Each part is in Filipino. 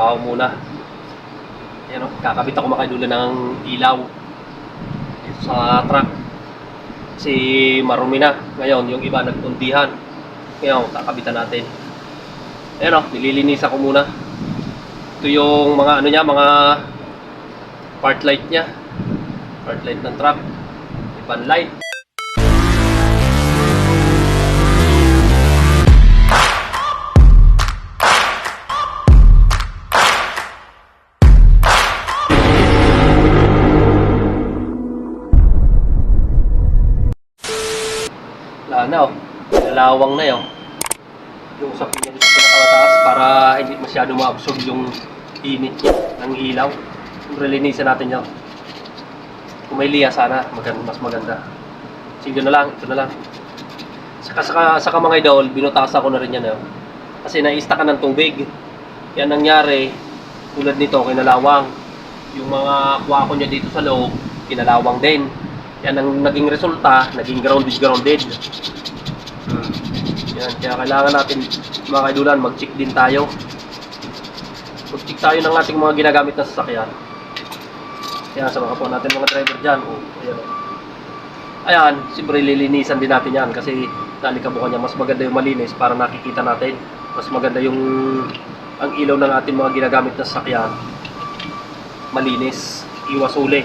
trabaho muna. Ayan o, kakabit ako idol ng ilaw sa truck. Si marumi na. Ngayon, yung iba nagpundihan. Ngayon, kakabitan natin. Ayan o, nililinisan ko muna. Ito yung mga ano niya, mga part light niya. Part light ng truck. Ibang light. Na oh. Nalawang na yun. Yung sa pinya dito sa pinakataas para hindi masyado ma-absorb yung init niya ng ilaw. Siyempre linisan natin yun. Kung may liya sana, maganda, mas maganda. Sige na lang, ito na lang. Saka, saka, saka mga idol, binutasan ko na rin yan. Oh. Kasi naista ka ng tubig. Yan nangyari, tulad nito, kinalawang. Yung mga kuha ko niya dito sa loob, kinalawang din. Yan ang naging resulta, naging grounded grounded. Hmm. Yan, kaya kailangan natin mga kaidulan, mag-check din tayo. Mag-check tayo ng ating mga ginagamit na sasakyan. Kaya sa mga po natin mga driver dyan, oh, ayan, oh. Ayan, siyempre lilinisan din natin yan kasi nalikabukan niya, mas maganda yung malinis para nakikita natin. Mas maganda yung ang ilaw ng ating mga ginagamit na sasakyan. Malinis, iwas uli.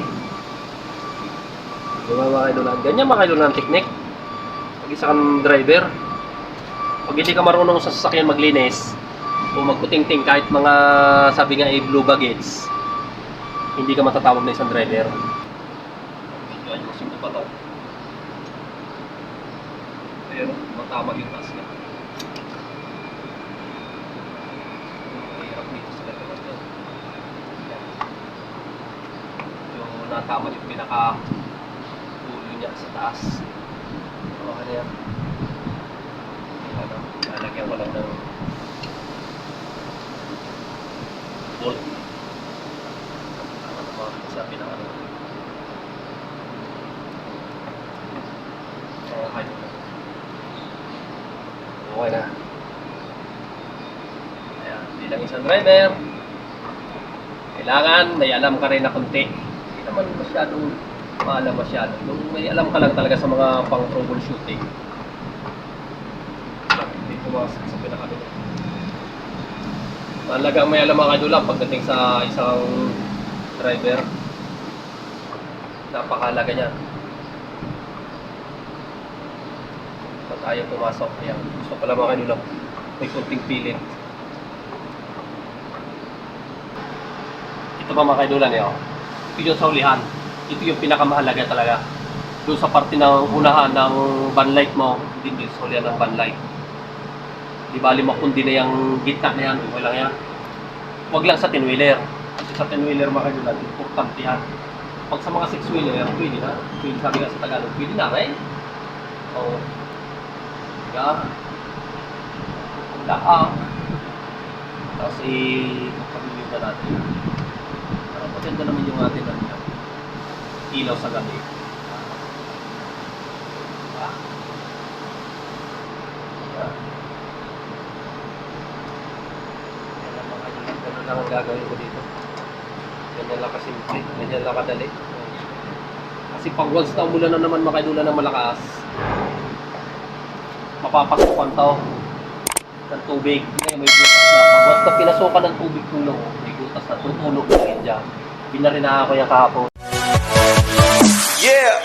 Diba mga kailunan? Ganyan kailunan ang technique. Pag isa kang driver, pag hindi ka marunong sa sasakyan maglinis, o magputing-ting kahit mga sabi nga ay blue baggage, hindi ka matatawag na isang driver. Ayusin ko pa to. Pero matama yung taas niya. Mahirap dito niya. Yan. Yung natama yung pinaka taas. Okay na yan. Ano, lalagyan ko lang ng bolt. Tama na mga sa pinaka ano. Okay na. Okay na. Ayan, bilang isang driver, kailangan may alam ka rin na konti. Hindi naman masyadong maalam masyado. Yung may alam ka lang talaga sa mga pang troubleshooting. Hindi pumasok sa pinakabit. Talagang may alam mga kadula pagdating sa isang driver. Napakalaga niya. Pag ayaw pumasok, ayan. Gusto pala mga kadula, may kunting pilit. Ito pa mga kaidulan eh, oh. Yung sa ulihan. Ito yung pinakamahalaga talaga. Doon sa parte ng unahan ng van light mo, hindi sa ulihan ng van light. Di bali mo kundi na yung gitna na yan, okay lang yan. Huwag lang sa tin-wheeler. Kasi sa tin-wheeler mga kaidulan, importante yan. Pag sa mga six-wheeler, pwede na. Pwede sabi nga sa Tagalog, pwede na rin. Oo. Yan. Laang. Tapos i-pagpapiliw na natin. Para maganda yung atin ano, yan. Ilaw sa gabi. Ganun lang ang gagawin ko dito. Ganyan lang kasimple. Ganyan lang kadali. Kasi pag once na umulan na naman makaidulan ng malakas, mapapasukan to ng tubig. Ngayon may butas na. Pag once na pinasukan ng tubig tulong, may butas na tutulog na rin dyan. Binarinaan ko yung kahapon. Yeah.